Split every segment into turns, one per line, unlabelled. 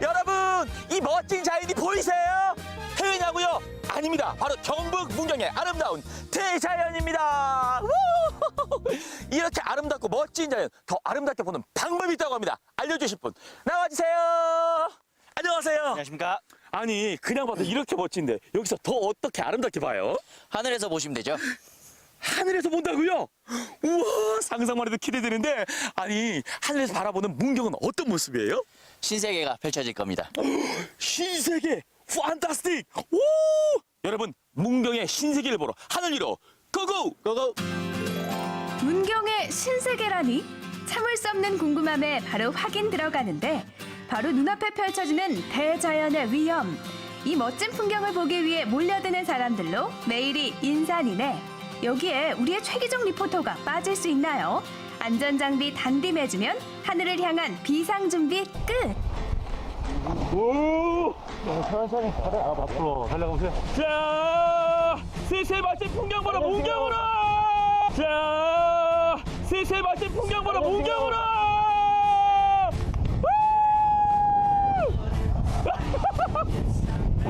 여러분 이 멋진 자연이 보이세요? 해외냐고요? 아닙니다. 바로 경북 문경의 아름다운 대자연입니다. 우! 이렇게 아름답고 멋진 자연 더 아름답게 보는 방법이 있다고 합니다. 알려주실 분 나와주세요. 안녕하세요.
안녕하십니까.
아니 그냥 봐도 이렇게 멋진데 여기서 더 어떻게 아름답게 봐요?
하늘에서 보시면 되죠.
하늘에서 본다고요? 우와 상상만 해도 기대되는데 아니 하늘에서 바라보는 문경은 어떤 모습이에요?
신세계가 펼쳐질 겁니다.
신세계! 판타스틱 오! 여러분 문경의 신세계를 보러 하늘 위로 고고! 고고!
문경의 신세계라니? 참을 수 없는 궁금함에 바로 확인 들어가는데 바로 눈앞에 펼쳐지는 대자연의 위험. 이 멋진 풍경을 보기 위해 몰려드는 사람들로 매일이 인산이네. 여기에 우리의 최기종 리포터가 빠질 수 있나요? 안전장비 단디 매주면 하늘을 향한 비상 준비 끝.
오! 천천히 가다 앞으로 달려가보세요. 자 슬슬 멋진 풍경 보러 문경으로! 자 슬슬 멋진 풍경 보러 문경으로!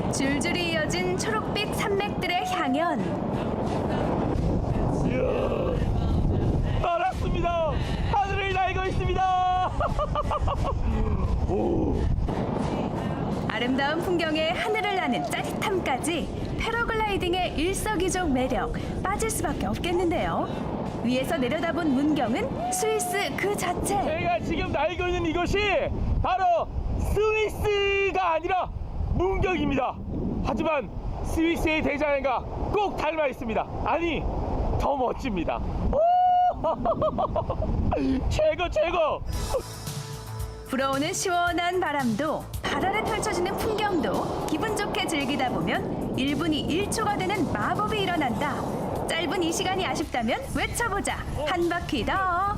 줄줄이 이어진 초록빛 산맥들의 향연.
알았습니다 하늘을 날고 있습니다
아름다운 풍경에 하늘을 나는 짜릿함까지 패러글라이딩의 일석이조 매력 빠질 수밖에 없겠는데요. 위에서 내려다본 문경은 스위스 그 자체.
제가 지금 날고 있는 이것이 바로 스위스가 아니라 문경입니다. 하지만 스위스의 대자연과 꼭 닮아 있습니다. 아니, 더 멋집니다. 오! 최고, 최고!
불어오는 시원한 바람도 발 아래 펼쳐지는 풍경도 기분 좋게 즐기다 보면 1분이 1초가 되는 마법이 일어난다. 짧은 이 시간이 아쉽다면 외쳐보자. 한 바퀴 더.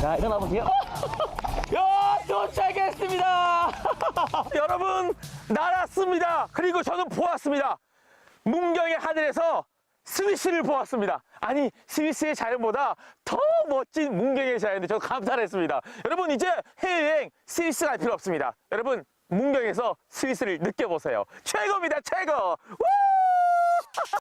자, 일어나 보세요. 야, 도착했습니다. 여러분, 날았습니다. 그리고 저는 보았습니다. 문경의 하늘에서 스위스를 보았습니다. 아니, 스위스의 자연보다 더 멋진 문경의 자연인데 저 감탄을 했습니다. 여러분, 이제 해외여행 스위스 갈 필요 없습니다. 여러분, 문경에서 스위스를 느껴보세요. 최고입니다, 최고! 우!